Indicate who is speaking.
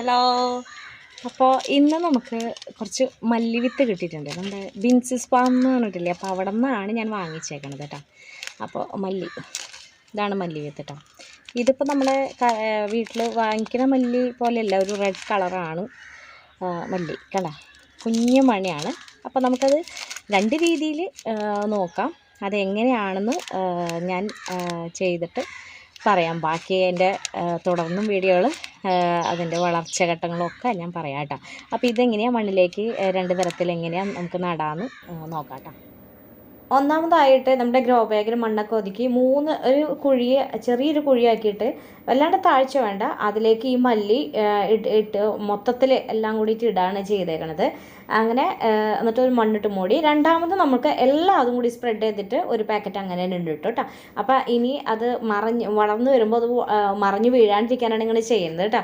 Speaker 1: Hello അപ്പോൾ ഇന്ന് നമുക്ക് കുറച്ച് മല്ലിവിത്ത് കിട്ടിയിട്ടുണ്ട്. നമ്മുടെ ബിൻസ് സ്പാം എന്ന് പറഞ്ഞിട്ടില്ലേ? അപ്പോൾ അവിടെ നിന്നാണ് ഞാൻ വാങ്ങിച്ചേക്കണത് കേട്ടോ. അപ്പോൾ മല്ലി. ഇതാണ് മല്ലിവിത്ത് കേട്ടോ. ഇതിപ്പോൾ നമ്മുടെ വീട്ടിൽ വാങ്ങിക്കുന്ന മല്ലി പോലെയല്ല ഒരു റെഡ് കളറാണ് മല്ലി കണ്ട കുഞ്ഞു മണിയാണ്. അപ്പോൾ നമുക്കത് രണ്ട് രീതിയിൽ നോക്കാം. അതെങ്ങനെയാണെന്ന് ഞാൻ ചെയ്തിട്ട് പറയാം. ബാക്കി എന്റെ തുടർന്നും വീഡിയോകൾ അതിന്റെ വളർച്ച ഘട്ടങ്ങളൊക്കെ ഞാൻ പറയാം കേട്ടോ. അപ്പോൾ ഇതെങ്ങനെയാണ് മണ്ണിലേക്ക് രണ്ട് തരത്തിൽ എങ്ങനെയാണ് നമുക്ക് നടാമെന്ന് നോക്കാം കേട്ടോ. ഒന്നാമതായിട്ട് നമ്മുടെ ഗ്രോ ബാഗിൽ മണ്ണൊക്കെ ഒതുക്കി മൂന്ന് ഒരു കുഴിയെ ചെറിയൊരു കുഴിയാക്കിയിട്ട് വല്ലാണ്ട് താഴ്ച വേണ്ട അതിലേക്ക് ഈ മല്ലി ഇട്ട് മൊത്തത്തിൽ എല്ലാം കൂടിയിട്ട് ഇടാണ് ചെയ്തേക്കണത്. അങ്ങനെ എന്നിട്ട് ഒരു മണ്ണിട്ട് മൂടി. രണ്ടാമത് നമുക്ക് എല്ലാം അതും കൂടി സ്പ്രെഡ് ചെയ്തിട്ട് ഒരു പാക്കറ്റ് അങ്ങനെ ഉണ്ട് കേട്ടോ. അപ്പോൾ ഇനി അത് മറഞ്ഞ് വളർന്നു വരുമ്പോൾ അത് മറിഞ്ഞ് വീഴാണ്ടിരിക്കാനാണ് ഇങ്ങനെ ചെയ്യുന്നത് കേട്ടോ.